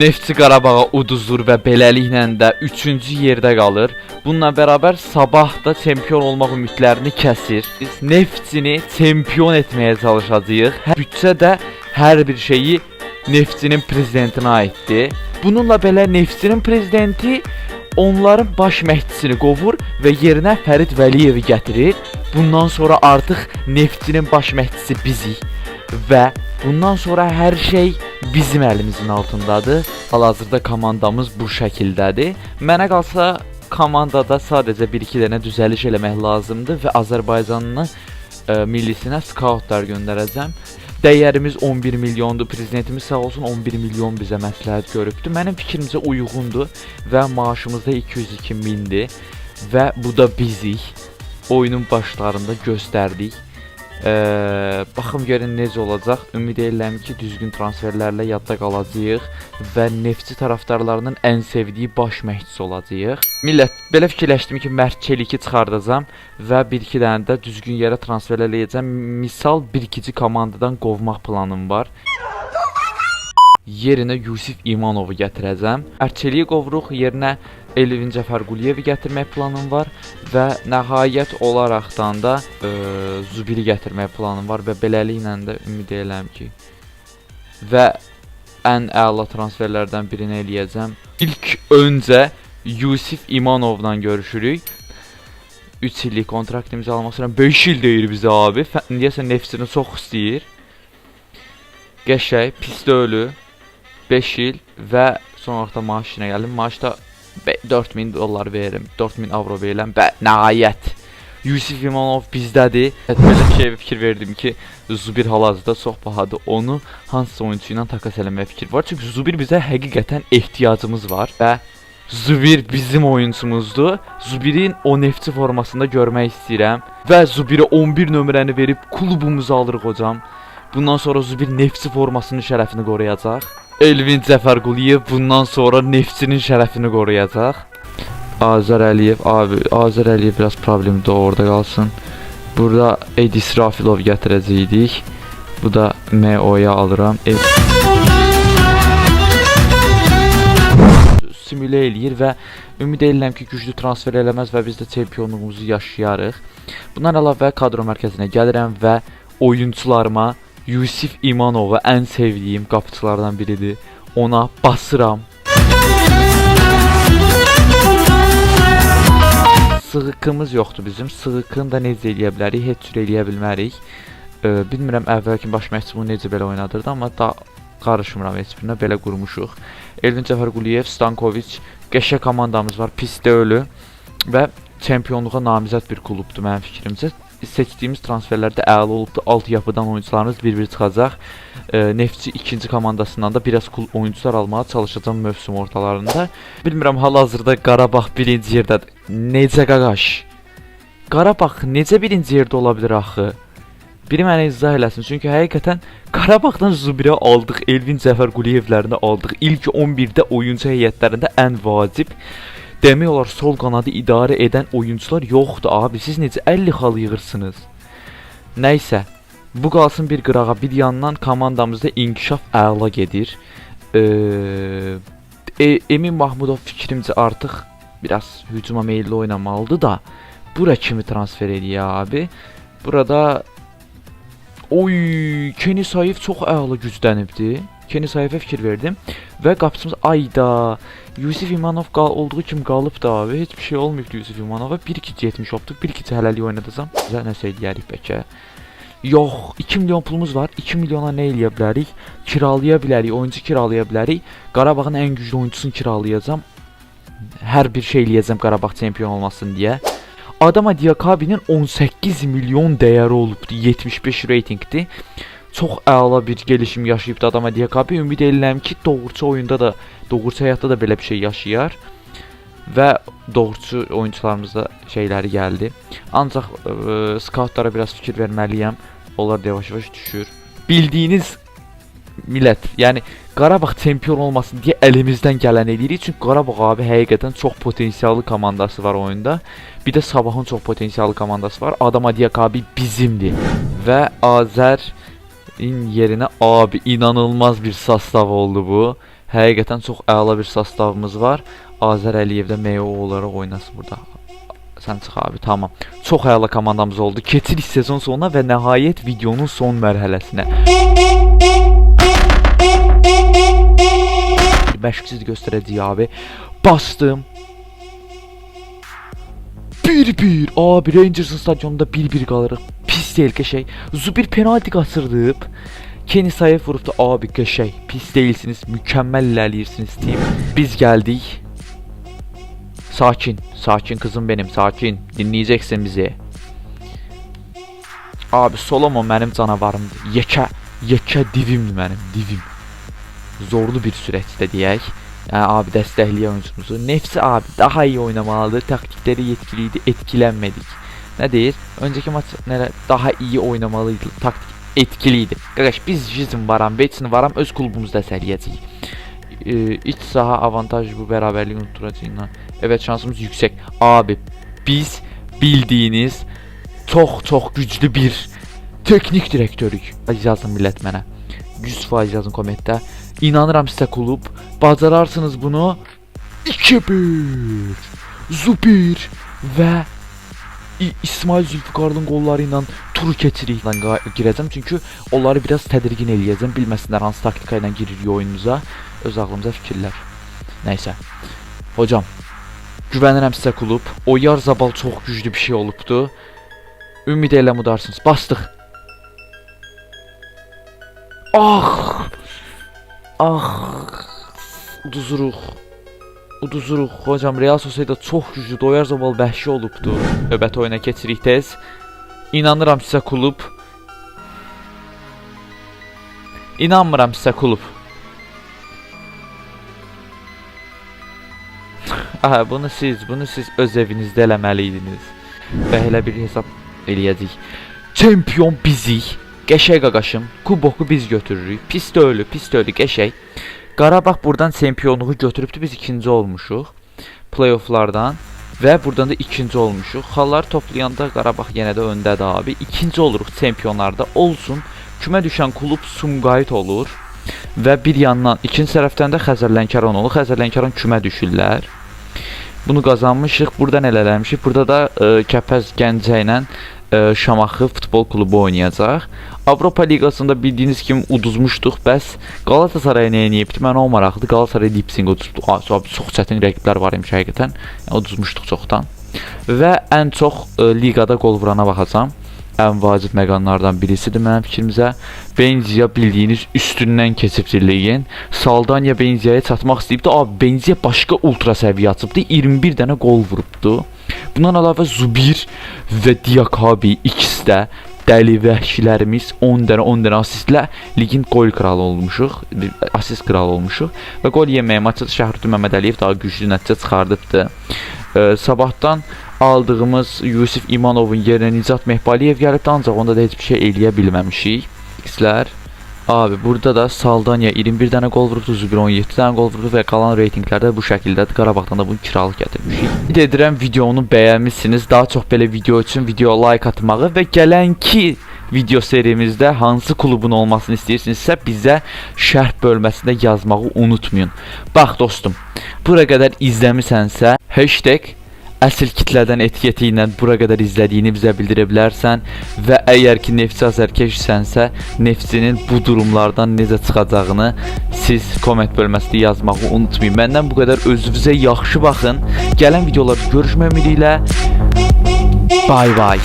Neftçi Qarabağa uduzur və beləliklə də 3-cü yerdə qalır. Bununla bərabər Sabah da çempion olmaq ümidlərini kəsir. Biz Neftçini çempion etməyə çalışacağıq. Hər büdcə də hər bir şeyi Neftçinin prezidentinə aiddir. Bununla belə Neftçinin prezidenti onların baş məhdisini qovur və yerinə Fərid Vəliyevi gətirir. Bundan sonra artıq Neftçinin baş məhdisi bizik və bundan sonra hər şey bizim əlimizin altındadır. Hal-hazırda komandamız bu şəkildədir. Mənə qalsa komandada sadəcə 1-2 dənə düzəliş eləmək lazımdır və Azərbaycanın ə, millisinə skautlar göndərəcəm. Dəyərimiz 11 milyondur. Prezidentimiz sağ olsun 11 milyon bizə məsləhət görübdü. Mənim fikrimcə uyğundur və maaşımız da 202 mindir və bu da bizik. Oyunun başlarında göstərdik. Eee baxım görün necə olacaq. Ümid edirəm ki, düzgün transferlərlə yadda qalacağıq və Neftçi tərəfdarlarının ən sevdiyi baş məşqçisi olacağıq. Millət, belə fikirləşdim ki, Mert Çeliki çıxardacağam və 1-2 dənə də düzgün yerə transfer eləyəcəm. Misal 1-2-ci komandadan qovmaq planım var. Yerinə Yusif İmanovu gətirəcəm. Ərçeliyi qovuruq, yerinə Elvin Cəfərquliyevi gətirmək planım var və nəhayət olaraqdan da ə, Zubiri gətirmək planım var və beləliklə də ümid edirəm ki və ən əla transferlərdən birini eləyəcəm. İlk öncə Yusif İmanovla görüşürük. 3 illik kontrakt imzalamaq istəyirəm. 5 il deyir bizə abi. Deyəsən Neftçini çox istəyir. Qəşəng, pis də ölü. 5 il və son vaxtda maaş işinə gəlim. Maaşda 4000 dollar veririm. 4000 avro verirəm. Və nəhayət Yusif İmanov bizdədir. Belə şey fikir verdim ki, Zubir hal-hazırda çox bahadır. Onu hansısa oyunçu ilə takas eləməyə fikir var. Çünki Zubir bizə həqiqətən ehtiyacımız var və Zubir bizim oyunçumuzdur. Zubirin o neftçi formasında görmək istəyirəm və Zubirə 11 nömrəni verib klubumuzu alırıq hocam. Bundan sonra Zubir neftçi formasının şərəfini qoruyacaq. Elvin Cəfərquliyev bundan sonra neftçinin şərəfini qoruyacaq. Azər Əliyev abi, Azər Əliyev biraz problemdir orada qalsın. Burada Edi İsrafilov gətirəcəydik. Bu da MO-ya alıram. E simülə eləyir və ümid edirəm ki, güclü transfer eləməz və biz də çempionluğumuzu yaşayarıq. Bundan əlavə kadro mərkəzinə gəlirəm və oyunçularıma Yusif İmanovu ən sevdiyim qapıçılardan biridir. Ona basıram. Sığıqımız yoxdur bizim. Sığıqını da necə eləyə bilərik? Heç cür eləyə bilmərik. E, bilmirəm əvvəlki baş məşqçi bunu necə belə oynadırdı, amma da qarışmıram heç birinə belə qurmuşuq. Elvin Cəfərquliyev, Stankovic, qəşə komandamız var, pis də ölü və çempionluğa namizəd bir klubdur mənim fikrimcə. Seçdiyimiz transferlərdə əla olubdu. Altyapıdan oyunçularımız bir-bir çıxacaq. E, Neftçi ikinci komandasından da biraz kul oyunçular almağa çalışacağam mövsüm ortalarında. Bilmirəm hal-hazırda Qarabağ birinci yerdədir. Necə qaqaş? Qarabağ necə birinci yerdə ola bilər axı? Biri mənə izah eləsin. Çünki həqiqətən Qarabağdan Zubirə aldıq, Elvin Cəfərquliyevlərini aldıq. İlk 11-də oyunçu heyətlərində ən vacib demək olar sol qanadı idarə edən oyunçular yoxdur abi. Siz necə 50 xal yığırsınız? Nəysə, bu qalsın bir qırağa. Bir yandan komandamızda inkişaf əla gedir. Eee e, Emin Mahmudov fikrimcə artıq biraz hücuma meyilli oynamalıdır da bura kimi transfer ediyor abi. Burada Oy, Kenny Sayev çox əla güclənibdi. Kenny Sayevə fikir verdim və qapıçımız ayda Yusif İmanov qal olduğu kimi qalıb da abi. Heç bir şey olmayıb Yusif İmanova. 1-2 getmiş opduq. 1-2 hələlik oynadacam. Bizə nəsə eləyərik bəlkə. Yox, 2 milyon pulumuz var. 2 milyona nə eləyə bilərik? Kiralaya bilərik, oyuncu kiralaya bilərik. Qarabağın ən güclü oyuncusunu kiralayacağam. Hər bir şey eləyəcəm Qarabağ çempion olmasın deyə. Adama Diakabinin 18 milyon dəyəri olubdu. 75 reytingdir. Çox əla bir gəlişim yaşayıbdı Adama Diakabi. Ümid edirəm ki, doğrucu oyunda da, doğrucu həyatda da belə bir şey yaşayar. Və doğrucu oyunçularımızda şeyləri gəldi. Ancaq ə, skautlara biraz fikir verməliyəm. Onlar yavaş-yavaş düşür. Bildiyiniz millət, yəni Qarabağ çempion olmasın deyə əlimizdən gələn eləyirik. Çünki Qarabağ abi həqiqətən çox potensiallı komandası var oyunda. Bir də Sabahın çox potensiallı komandası var. Adama Diakabi bizimdir. Və Azərin yerinə abi inanılmaz bir sastav oldu bu. Həqiqətən çox əla bir sastavımız var. Azər Əliyev də MO olaraq oynasın burada. Sən çıx abi, tamam. Çox əla komandamız oldu. Keçirik sezon sonuna və nəhayət videonun son mərhələsinə. Məşqsiz göstərəcəyik abi. Bastım. 1-1. Abi Rangers'ın stadionunda 1-1 qalırıq. Deyil qəşəng. Zubir penalti qaçırdıb. Kenny Sayev vurubdu. Abi qəşəng. Pis değilsiniz. Mükəmməl ilerləyirsiniz team. Biz gəldik. Sakin. Sakin kızım benim. Sakin. Dinleyeceksin bizi. Abi Solomon mənim canavarımdır. Yekə, yekə divimdir mənim, divim. Zorlu bir sürətdə deyək. Yəni abi dəstəkləyə oyuncumuzu. Nefsi abi daha iyi oynamalıdır. Taktikləri yetkiliydi, etkilənmədik. Nə deyir? Öncəki maç nələ daha iyi oynamalıydı. Taktik etkiliydi. Qardaş biz Jizm varam, Betsin varam öz klubumuzda səriyəcəyik. Ee, iç saha avantajı bu beraberliği unutturacağına. Evet şansımız yüksek. Abi biz bildiğiniz çok çok güçlü bir teknik direktörük. Yazın millet mənə. 100% yazın kommentdə. İnanıram sizə klub. Bacararsınız bunu. 2-1. Zubir və İsmail Zülfikar'ın qolları ilə tur keçirik. Lan qa- girəcəm çünki onları biraz tədirgin eləyəcəm. Bilməsinlər hansı taktika ilə giririk oyunumuza. Öz ağlımıza fikirlər. Nəysə. Hocam, güvənirəm sizə klub. O Yarzabal çox güclü bir şey olubdu. Ümid elə mudarsınız. Bastıq. Ah! Ah! Uduzuruq. Uduzuruq. Hocam Real Sociedad çox güclüdür. O Yarzabal vəhşi olubdu. Növbəti oyuna keçirik tez. İnanıram sizə klub. İnanmıram sizə klub. Aha, bunu siz, bunu siz öz evinizdə eləməliydiniz. Və elə bir hesab eləyəcəyik. Çempion bizik. Qəşəng qaqaşım. Kuboku biz götürürük. Pis də ölü, pis də ölü, qəşəng. Qarabağ buradan çempionluğu götürübdü. Biz ikinci olmuşuq. Playofflardan və buradan da ikinci olmuşuq. Xalları toplayanda Qarabağ yenə də öndədir abi. İkinci oluruq çempionlarda. Olsun. Kümə düşən klub Sumqayıt olur. Və bir yandan ikinci tərəfdən də Xəzərlənkəran olur. Xəzərlənkəran kümə düşürlər. Bunu qazanmışıq. Burada nələr eləmişik? Burada da e, Kəpəz Gəncə ilə e, Şamaxı futbol klubu oynayacaq. Avropa Liqasında bildiyiniz kimi uduzmuşduq. Bəs Qalatasaray nə edibdi? Mənə o maraqlıdır. Qalatasaray Leipzig uduzdu. Aa, Çox çətin rəqiblər var imiş həqiqətən. Uduzmuşduq çoxdan. Və ən çox e, liqada qol vurana baxacağam. Ən vacib məqamlardan birisidir mənim fikrimizə. Benzia bildiyiniz üstündən keçibdir ligin. Saldanya Benzia'ya çatmaq istəyibdi. Abi Benzia başqa ultra səviyyə açıbdı. 21 dənə qol vurubdu. Bundan əlavə Zubir və Diakabi ikisi də dəli vəhşilərimiz 10 dənə 10 dənə assistlə ligin gol kralı olmuşuq, assist kralı olmuşuq və gol yeməyə maçda Şəhrüddin Məmmədəliyev daha güclü nəticə çıxardıbdı. Ee, sabahdan aldığımız Yusif İmanovun yerinə Nicat Mehbaliyev gəlibdi ancaq onda da heç bir şey eləyə bilməmişik. X'lər Abi burada da Saldanya 21 dənə gol vurdu, Zubir 17 dənə gol vurdu və qalan reytinqlərdə bu şəkildədir. Qarabağdan da bunu kiralıq gətirmişik. Ümid edirəm videonu bəyənmisiniz. Daha çox belə video üçün videoya like atmağı və gələnki video serimizdə hansı klubun olmasını istəyirsinizsə bizə şərh bölməsində yazmağı unutmayın. Bax dostum, bura qədər izləmisənsə hashtag əsl kitlədən etiketi ilə bura qədər izlədiyini bizə bildirə bilərsən və əgər ki neftçi azərkeşsənsə neftçinin bu durumlardan necə çıxacağını siz komment bölməsində yazmağı unutmayın. Məndən bu qədər özünüzə yaxşı baxın. Gələn videolarda görüşmək ümidi ilə. Bay bay.